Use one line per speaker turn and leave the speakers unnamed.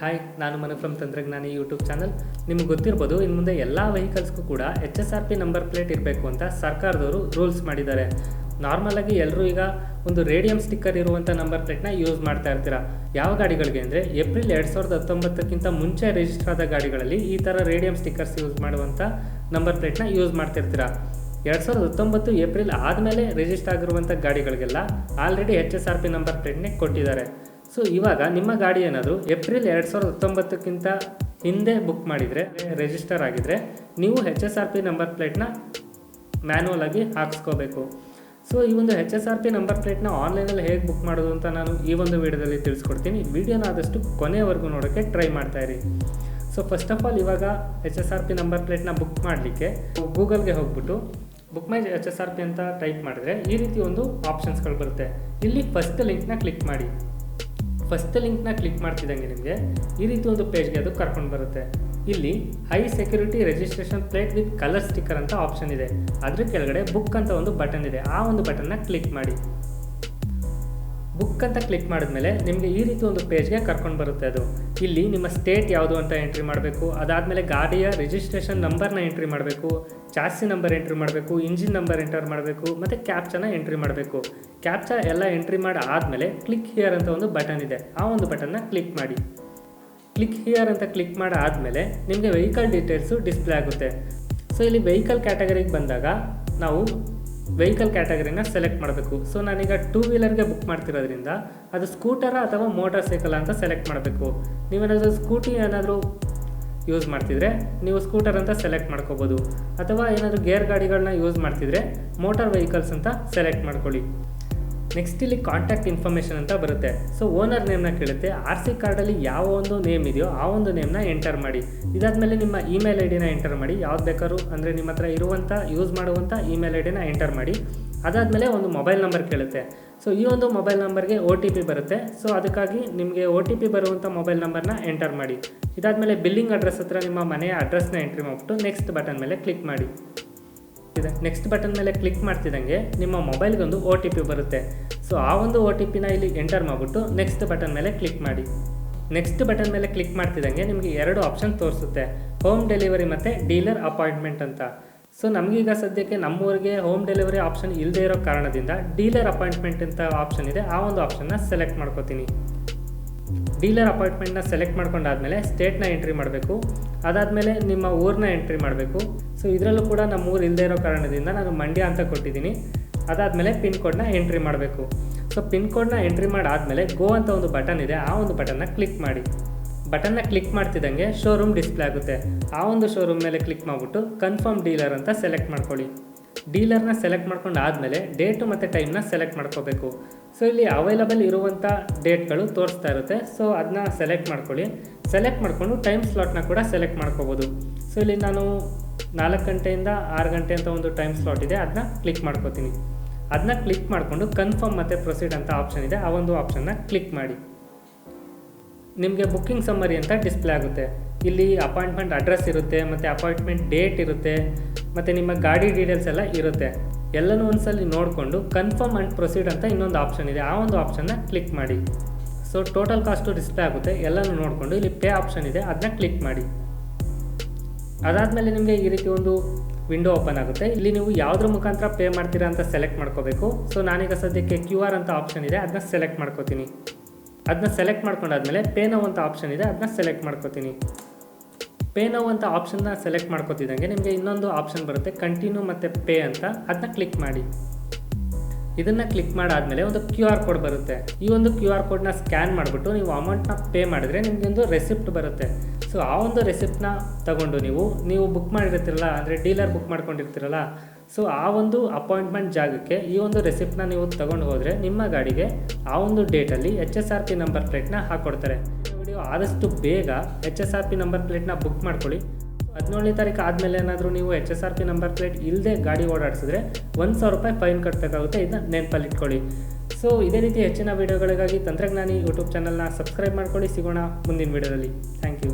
Hi ನಾನು Manu from Tantragnani YouTube channel ನಿಮ್ಗೆ ಗೊತ್ತಿರ್ಬೋದು ಇನ್ನು ಮುಂದೆ ಎಲ್ಲ ವೆಹಿಕಲ್ಸ್ಗೂ ಕೂಡ H S R P number plate ಇರಬೇಕು ಅಂತ ಸರ್ಕಾರದವರು ರೂಲ್ಸ್ ಮಾಡಿದ್ದಾರೆ. ನಾರ್ಮಲಾಗಿ ಎಲ್ಲರೂ ಈಗ ಒಂದು ರೇಡಿಯಂ ಸ್ಟಿಕ್ಕರ್ ಇರುವಂಥ ನಂಬರ್ ಪ್ಲೇಟ್ನ ಯೂಸ್ ಮಾಡ್ತಾ ಇರ್ತೀರಾ? ಯಾವ ಗಾಡಿಗಳಿಗೆ ಅಂದರೆ ಏಪ್ರಿಲ್ ಎರಡು ಸಾವಿರದ ಹತ್ತೊಂಬತ್ತಕ್ಕಿಂತ ಮುಂಚೆ ರಿಜಿಸ್ಟರ್ ಆದ ಗಾಡಿಗಳಲ್ಲಿ ಈ ಥರ ರೇಡಿಯಂ ಸ್ಟಿಕ್ಕರ್ಸ್ ಯೂಸ್ ಮಾಡುವಂಥ ನಂಬರ್ ಪ್ಲೇಟ್ನ ಯೂಸ್ ಮಾಡ್ತಿರ್ತೀರ? ಎರಡು ಸಾವಿರದ ಹತ್ತೊಂಬತ್ತು ಏಪ್ರಿಲ್ ಆದಮೇಲೆ ರಿಜಿಸ್ಟರ್ ಆಗಿರುವಂಥ ಗಾಡಿಗಳಿಗೆಲ್ಲ already H S R P number ಪ್ಲೇಟ್ನೇ ಕೊಟ್ಟಿದ್ದಾರೆ. ಸೊ ಇವಾಗ ನಿಮ್ಮ ಗಾಡಿ ಏನಾದರೂ ಏಪ್ರಿಲ್ ಎರಡು ಸಾವಿರದ ಹತ್ತೊಂಬತ್ತಕ್ಕಿಂತ ಹಿಂದೆ ಬುಕ್ ಮಾಡಿದರೆ ರಿಜಿಸ್ಟರ್ ಆಗಿದ್ರೆ, ನೀವು H S R P number ಪ್ಲೇಟ್ನ manual ಆಗಿ ಹಾಕ್ಸ್ಕೋಬೇಕು. ಸೊ ಈ ಒಂದು H S R P number ಪ್ಲೇಟ್ನ ಆನ್ಲೈನಲ್ಲಿ ಹೇಗೆ ಬುಕ್ ಮಾಡೋದು ಅಂತ ನಾನು ಈ ಒಂದು ವಿಡಿಯೋದಲ್ಲಿ ತಿಳಿಸ್ಕೊಡ್ತೀನಿ. ವಿಡಿಯೋನ ಆದಷ್ಟು ಕೊನೆಯವರೆಗೂ ನೋಡೋಕ್ಕೆ ಟ್ರೈ ಮಾಡ್ತಾ ಇರಿ. ಸೊ ಫಸ್ಟ್ ಆಫ್ ಆಲ್ ಇವಾಗ H S R P number ಪ್ಲೇಟ್ನ book ಮಾಡಲಿಕ್ಕೆ ಗೂಗಲ್ಗೆ ಹೋಗ್ಬಿಟ್ಟು book my H S R P ಅಂತ ಟೈಪ್ ಮಾಡಿದ್ರೆ ಈ ರೀತಿ ಒಂದು ಆಪ್ಷನ್ಸ್ಗಳು ಬರುತ್ತೆ. ಇಲ್ಲಿ ಫಸ್ಟ್ ಲಿಂಕ್ನ ಕ್ಲಿಕ್ ಮಾಡಿ. ಫಸ್ಟ್ ಲಿಂಕ್ನ ಕ್ಲಿಕ್ ಮಾಡ್ತಿದ್ದಂಗೆ ನಿಮಗೆ ಈ ರೀತಿ ಒಂದು ಪೇಜ್ಗೆ ಅದು ಕರ್ಕೊಂಡು ಬರುತ್ತೆ. ಇಲ್ಲಿ high security registration plate with colour sticker ಅಂತ ಆಪ್ಷನ್ ಇದೆ. ಅದ್ರ ಕೆಳಗಡೆ ಬುಕ್ ಅಂತ ಒಂದು ಬಟನ್ ಇದೆ. ಆ ಒಂದು ಬಟನ್ನ ಕ್ಲಿಕ್ ಮಾಡಿ. ಬುಕ್ ಅಂತ ಕ್ಲಿಕ್ ಮಾಡಿದ್ಮೇಲೆ ನಿಮಗೆ ಈ ರೀತಿ ಒಂದು ಪೇಜ್ಗೆ ಕರ್ಕೊಂಡು ಬರುತ್ತೆ ಅದು. ಇಲ್ಲಿ ನಿಮ್ಮ ಸ್ಟೇಟ್ ಯಾವುದು ಅಂತ ಎಂಟ್ರಿ ಮಾಡಬೇಕು. ಅದಾದಮೇಲೆ ಗಾಡಿಯ ರಿಜಿಸ್ಟ್ರೇಷನ್ ನಂಬರ್ನ ಎಂಟ್ರಿ ಮಾಡಬೇಕು. ಚಾಸಿ ನಂಬರ್ ಎಂಟ್ರಿ ಮಾಡಬೇಕು. ಇಂಜಿನ್ ನಂಬರ್ ಎಂಟರ್ ಮಾಡಬೇಕು. ಮತ್ತು ಕ್ಯಾಪ್ಚನ ಎಂಟ್ರಿ ಮಾಡಬೇಕು. ಕ್ಯಾಪ್ಚ ಎಲ್ಲ ಎಂಟ್ರಿ ಮಾಡಿ ಆದಮೇಲೆ ಕ್ಲಿಕ್ ಹಿಯರ್ ಅಂತ ಒಂದು ಬಟನ್ ಇದೆ. ಆ ಒಂದು ಬಟನ್ನ ಕ್ಲಿಕ್ ಮಾಡಿ. ಕ್ಲಿಕ್ ಹಿಯರ್ ಅಂತ ಕ್ಲಿಕ್ ಮಾಡಿ ಆದಮೇಲೆ ನಿಮಗೆ ವೆಹಿಕಲ್ ಡೀಟೇಲ್ಸು ಡಿಸ್ಪ್ಲೇ ಆಗುತ್ತೆ. ಸೊ, ಇಲ್ಲಿ ವೆಹಿಕಲ್ ಕ್ಯಾಟಗರಿಗೆ ಬಂದಾಗ ನಾವು ವೆಹಿಕಲ್ ಕ್ಯಾಟಗರಿನ ಸೆಲೆಕ್ಟ್ ಮಾಡಬೇಕು. ಸೊ ನಾನೀಗ ಟೂ ವೀಲರ್ಗೆ ಬುಕ್ ಮಾಡ್ತಿರೋದ್ರಿಂದ ಅದು ಸ್ಕೂಟರ ಅಥವಾ ಮೋಟಾರ್ ಸೈಕಲ್ ಅಂತ ಸೆಲೆಕ್ಟ್ ಮಾಡಬೇಕು. ನೀವೇನಾದರೂ ಸ್ಕೂಟಿ ಏನಾದರೂ ಯೂಸ್ ಮಾಡ್ತಿದ್ರೆ ನೀವು ಸ್ಕೂಟರ್ ಅಂತ ಸೆಲೆಕ್ಟ್ ಮಾಡ್ಕೋಬೋದು. ಅಥವಾ ಏನಾದರೂ ಗೇರ್ ಗಾಡಿಗಳನ್ನ ಯೂಸ್ ಮಾಡ್ತಿದ್ರೆ ಮೋಟಾರ್ ವೆಹಿಕಲ್ಸ್ ಅಂತ ಸೆಲೆಕ್ಟ್ ಮಾಡ್ಕೊಳ್ಳಿ. ನೆಕ್ಸ್ಟ್ ಇಲ್ಲಿ ಕಾಂಟ್ಯಾಕ್ಟ್ ಇನ್ಫಾರ್ಮೇಷನ್ ಅಂತ ಬರುತ್ತೆ. ಸೊ ಓನರ್ ನೇಮ್ನ ಕೇಳುತ್ತೆ. ಆರ್ ಸಿ ಕಾರ್ಡಲ್ಲಿ ಯಾವ ಒಂದು ನೇಮ್ ಇದೆಯೋ ಆ ಒಂದು ನೇಮ್ನ ಎಂಟರ್ ಮಾಡಿ. ಇದಾದಮೇಲೆ ನಿಮ್ಮ ಇಮೇಲ್ ಐ ಡಿನ ಎಂಟರ್ ಮಾಡಿ. ಯಾವ್ದು ಬೇಕಾದ್ರೂ ಅಂದರೆ ನಿಮ್ಮ ಹತ್ರ ಇರುವಂಥ ಯೂಸ್ ಮಾಡುವಂಥ ಇಮೇಲ್ ಐ ಡಿನ ಎಂಟರ್ ಮಾಡಿ. ಅದಾದಮೇಲೆ ಒಂದು ಮೊಬೈಲ್ ನಂಬರ್ ಕೇಳುತ್ತೆ. ಸೊ ಈ ಒಂದು ಮೊಬೈಲ್ ನಂಬರ್ಗೆ ಒ ಟಿ ಪಿ ಬರುತ್ತೆ. ಸೊ ಅದಕ್ಕಾಗಿ ನಿಮಗೆ ಒ ಟಿ ಪಿ ಬರುವಂಥ ಮೊಬೈಲ್ ನಂಬರ್ನ ಎಂಟರ್ ಮಾಡಿ. ಇದಾದಮೇಲೆ ಬಿಲ್ಲಿಂಗ್ ಅಡ್ರೆಸ್ ಹತ್ರ ನಿಮ್ಮ ಮನೆಯ ಅಡ್ರೆಸ್ನ ಎಂಟ್ರಿ ಮಾಡಿಬಿಟ್ಟು ನೆಕ್ಸ್ಟ್ ಬಟನ್ ಮೇಲೆ ಕ್ಲಿಕ್ ಮಾಡಿ. ನೆಕ್ಸ್ಟ್ ಬಟನ್ ಮೇಲೆ ಕ್ಲಿಕ್ ಮಾಡ್ತಿದ್ದಂಗೆ ನಿಮ್ಮ ಮೊಬೈಲ್ಗೊಂದು ಒ ಟಿ ಪಿ ಬರುತ್ತೆ. ಸೊ ಆ ಒಂದು ಒ ಟಿ ಪಿನ ಇಲ್ಲಿ ಎಂಟರ್ ಮಾಡಿಬಿಟ್ಟು ನೆಕ್ಸ್ಟ್ ಬಟನ್ ಮೇಲೆ ಕ್ಲಿಕ್ ಮಾಡಿ. ನೆಕ್ಸ್ಟ್ ಬಟನ್ ಮೇಲೆ ಕ್ಲಿಕ್ ಮಾಡ್ತಿದ್ದಂಗೆ ನಿಮಗೆ ಎರಡು ಆಪ್ಷನ್ ತೋರಿಸುತ್ತೆ. ಹೋಮ್ ಡೆಲಿವರಿ ಮತ್ತು ಡೀಲರ್ ಅಪಾಯಿಂಟ್ಮೆಂಟ್ ಅಂತ. ಸೊ ನಮಗೀಗ ಸದ್ಯಕ್ಕೆ ನಮ್ಮೂರಿಗೆ ಹೋಮ್ ಡೆಲಿವರಿ ಆಪ್ಷನ್ ಇಲ್ಲದೆ ಇರೋ ಕಾರಣದಿಂದ ಡೀಲರ್ ಅಪಾಯಿಂಟ್ಮೆಂಟ್ ಅಂತ ಆಪ್ಷನ್ ಇದೆ. ಆ ಒಂದು ಆಪ್ಷನ್ನ ಸೆಲೆಕ್ಟ್ ಮಾಡ್ಕೋತೀನಿ. ಡೀಲರ್ ಅಪಾಯಿಂಟ್ಮೆಂಟ್ನ ಸೆಲೆಕ್ಟ್ ಮಾಡ್ಕೊಂಡಾದ್ಮೇಲೆ ಸ್ಟೇಟ್ನ ಎಂಟ್ರಿ ಮಾಡಬೇಕು. ಅದಾದಮೇಲೆ ನಿಮ್ಮ ಊರನ್ನ ಎಂಟ್ರಿ ಮಾಡಬೇಕು. ಸೊ ಇದರಲ್ಲೂ ಕೂಡ ನಮ್ಮ ಊರು ಇಲ್ಲದೆ ಇರೋ ಕಾರಣದಿಂದ ನಾನು ಮಂಡ್ಯ ಅಂತ ಕೊಟ್ಟಿದ್ದೀನಿ. ಅದಾದಮೇಲೆ ಪಿನ್ ಕೋಡ್ನ ಎಂಟ್ರಿ ಮಾಡಬೇಕು. ಸೊ ಪಿನ್ ಕೋಡ್ನ ಎಂಟ್ರಿ ಮಾಡಾದಮೇಲೆ ಗೋ ಅಂತ ಒಂದು ಬಟನ್ ಇದೆ. ಆ ಒಂದು ಬಟನ್ನ ಕ್ಲಿಕ್ ಮಾಡಿ. ಬಟನ್ನ ಕ್ಲಿಕ್ ಮಾಡ್ತಿದ್ದಂಗೆ ಶೋರೂಮ್ ಡಿಸ್ಪ್ಲೇ ಆಗುತ್ತೆ. ಆ ಒಂದು ಶೋರೂಮ್ ಮೇಲೆ ಕ್ಲಿಕ್ ಮಾಡಿಬಿಟ್ಟು ಕನ್ಫರ್ಮ್ ಡೀಲರ್ ಅಂತ ಸೆಲೆಕ್ಟ್ ಮಾಡ್ಕೊಳ್ಳಿ. ಡೀಲರ್ನ ಸೆಲೆಕ್ಟ್ ಮಾಡ್ಕೊಂಡು ಆದಮೇಲೆ ಡೇಟು ಮತ್ತು ಟೈಮ್ನ ಸೆಲೆಕ್ಟ್ ಮಾಡ್ಕೋಬೇಕು. ಸೊ ಇಲ್ಲಿ ಅವೈಲಬಲ್ ಇರುವಂಥ ಡೇಟ್ಗಳು ತೋರಿಸ್ತಾ ಇರುತ್ತೆ. ಸೊ ಅದನ್ನ ಸೆಲೆಕ್ಟ್ ಮಾಡ್ಕೊಳ್ಳಿ. ಸೆಲೆಕ್ಟ್ ಮಾಡಿಕೊಂಡು ಟೈಮ್ ಸ್ಲಾಟ್ನ ಕೂಡ ಸೆಲೆಕ್ಟ್ ಮಾಡ್ಕೋಬೋದು. ಸೊ ಇಲ್ಲಿ ನಾನು ನಾಲ್ಕು ಗಂಟೆಯಿಂದ ಆರು ಗಂಟೆ ಅಂತ ಒಂದು ಟೈಮ್ ಸ್ಲಾಟ್ ಇದೆ ಅದನ್ನ ಕ್ಲಿಕ್ ಮಾಡ್ಕೋತೀನಿ. ಅದನ್ನ ಕ್ಲಿಕ್ ಮಾಡಿಕೊಂಡು ಕನ್ಫರ್ಮ್ ಮತ್ತು ಪ್ರೊಸೀಡ್ ಅಂತ ಆಪ್ಷನ್ ಇದೆ, ಆ ಒಂದು ಆಪ್ಷನ್ನ ಕ್ಲಿಕ್ ಮಾಡಿ. ನಿಮಗೆ ಬುಕ್ಕಿಂಗ್ ಸಮ್ಮರಿ ಅಂತ ಡಿಸ್ಪ್ಲೇ ಆಗುತ್ತೆ. ಇಲ್ಲಿ ಅಪಾಯಿಂಟ್ಮೆಂಟ್ ಅಡ್ರೆಸ್ ಇರುತ್ತೆ, ಮತ್ತು ಅಪಾಯಿಂಟ್ಮೆಂಟ್ ಡೇಟ್ ಇರುತ್ತೆ, ಮತ್ತು ನಿಮ್ಮ ಗಾಡಿ ಡೀಟೇಲ್ಸ್ ಎಲ್ಲ ಇರುತ್ತೆ. ಎಲ್ಲನೂ ಒಂದ್ಸಲಿ ನೋಡಿಕೊಂಡು ಕನ್ಫರ್ಮ್ ಆ್ಯಂಡ್ ಪ್ರೊಸೀಡ್ ಅಂತ ಇನ್ನೊಂದು ಆಪ್ಷನ್ ಇದೆ, ಆ ಒಂದು ಆಪ್ಷನ್ನ ಕ್ಲಿಕ್ ಮಾಡಿ. ಸೊ ಟೋಟಲ್ ಕಾಸ್ಟು ಡಿಸ್ಪ್ಲೇ ಆಗುತ್ತೆ, ಎಲ್ಲನೂ ನೋಡಿಕೊಂಡು ಇಲ್ಲಿ ಪೇ ಆಪ್ಷನ್ ಇದೆ ಅದನ್ನ ಕ್ಲಿಕ್ ಮಾಡಿ. ಅದಾದಮೇಲೆ ನಿಮಗೆ ಈ ರೀತಿ ಒಂದು ವಿಂಡೋ ಓಪನ್ ಆಗುತ್ತೆ. ಇಲ್ಲಿ ನೀವು ಯಾವುದ್ರ ಮುಖಾಂತರ ಪೇ ಮಾಡ್ತೀರಾ ಅಂತ ಸೆಲೆಕ್ಟ್ ಮಾಡ್ಕೋಬೇಕು. ಸೊ ನಾನೀಗ ಸದ್ಯಕ್ಕೆ ಕ್ಯೂ ಆರ್ ಅಂತ ಆಪ್ಷನ್ ಇದೆ ಅದನ್ನ ಸೆಲೆಕ್ಟ್ ಮಾಡ್ಕೋತೀನಿ. ಅದನ್ನ ಸೆಲೆಕ್ಟ್ ಮಾಡ್ಕೊಂಡಾದ್ಮೇಲೆ ಪೇ ನೋ ಅಂತ ಆಪ್ಷನ್ ಇದೆ ಅದನ್ನ ಸೆಲೆಕ್ಟ್ ಮಾಡ್ಕೋತೀನಿ. ಪೇ ನೋ ಅಂತ ಆಪ್ಷನ್ನ ಸೆಲೆಕ್ಟ್ ಮಾಡ್ಕೋತಿದ್ದಂಗೆ ನಿಮಗೆ ಇನ್ನೊಂದು ಆಪ್ಷನ್ ಬರುತ್ತೆ ಕಂಟಿನ್ಯೂ ಮತ್ತು ಪೇ ಅಂತ. ಅದನ್ನ ಕ್ಲಿಕ್ ಮಾಡಿ. ಇದನ್ನು ಕ್ಲಿಕ್ ಮಾಡಾದಮೇಲೆ ಒಂದು ಕ್ಯೂ ಆರ್ ಕೋಡ್ ಬರುತ್ತೆ. ಈ ಒಂದು ಕ್ಯೂ ಆರ್ ಕೋಡ್ನ ಸ್ಕ್ಯಾನ್ ಮಾಡಿಬಿಟ್ಟು ನೀವು ಅಮೌಂಟ್ನ ಪೇ ಮಾಡಿದ್ರೆ ನಿಮಗೆ ಒಂದು ರೆಸಿಪ್ಟ್ ಬರುತ್ತೆ. ಸೊ ಆ ಒಂದು ರೆಸಿಪ್ಟನ್ನ ತಗೊಂಡು ನೀವು ನೀವು ಬುಕ್ ಮಾಡಿರ್ತೀರಲ್ಲ, ಅಂದರೆ ಡೀಲರ್ ಬುಕ್ ಮಾಡ್ಕೊಂಡಿರ್ತೀರಲ್ಲ, ಸೊ ಆ ಒಂದು ಅಪಾಯಿಂಟ್ಮೆಂಟ್ ಜಾಗಕ್ಕೆ ಈ ಒಂದು ರೆಸಿಪ್ಟನ್ನ ನೀವು ತಗೊಂಡು ಹೋದರೆ ನಿಮ್ಮ ಗಾಡಿಗೆ ಆ ಒಂದು ಡೇಟಲ್ಲಿ H S R P number ಪ್ಲೇಟ್ನ ಹಾಕ್ಕೊಡ್ತಾರೆ ವಿಡಿಯೋ ಆದಷ್ಟು ಬೇಗ H S R P number ಪ್ಲೇಟ್ನ book ಮಾಡ್ಕೊಳ್ಳಿ. ಹದಿನೇಳನೇ ತಾರೀಕು ಆದಮೇಲೆ ಏನಾದರೂ ನೀವು H S R P number plate ಇಲ್ಲದೆ ಗಾಡಿ ಓಡಾಡಿಸಿದ್ರೆ ಒಂದು ಸಾವಿರ ರೂಪಾಯಿ ಫೈನ್ ಕಟ್ಟಬೇಕಾಗುತ್ತೆ ಇದನ್ನ ನೆನಪಲ್ಲಿ ಇಟ್ಕೊಳ್ಳಿ. ಸೊ ಇದೇ ರೀತಿ ಹೆಚ್ಚಿನ ವೀಡಿಯೋಗಳಿಗಾಗಿ ತಂತ್ರಜ್ಞಾನಿ ಯೂಟ್ಯೂಬ್ ಚಾನಲ್ನ ಸಬ್ಸ್ಕ್ರೈಬ್ ಮಾಡ್ಕೊಳ್ಳಿ. ಸಿಗೋಣ ಮುಂದಿನ ವೀಡಿಯೋದಲ್ಲಿ ಥ್ಯಾಂಕ್ ಯು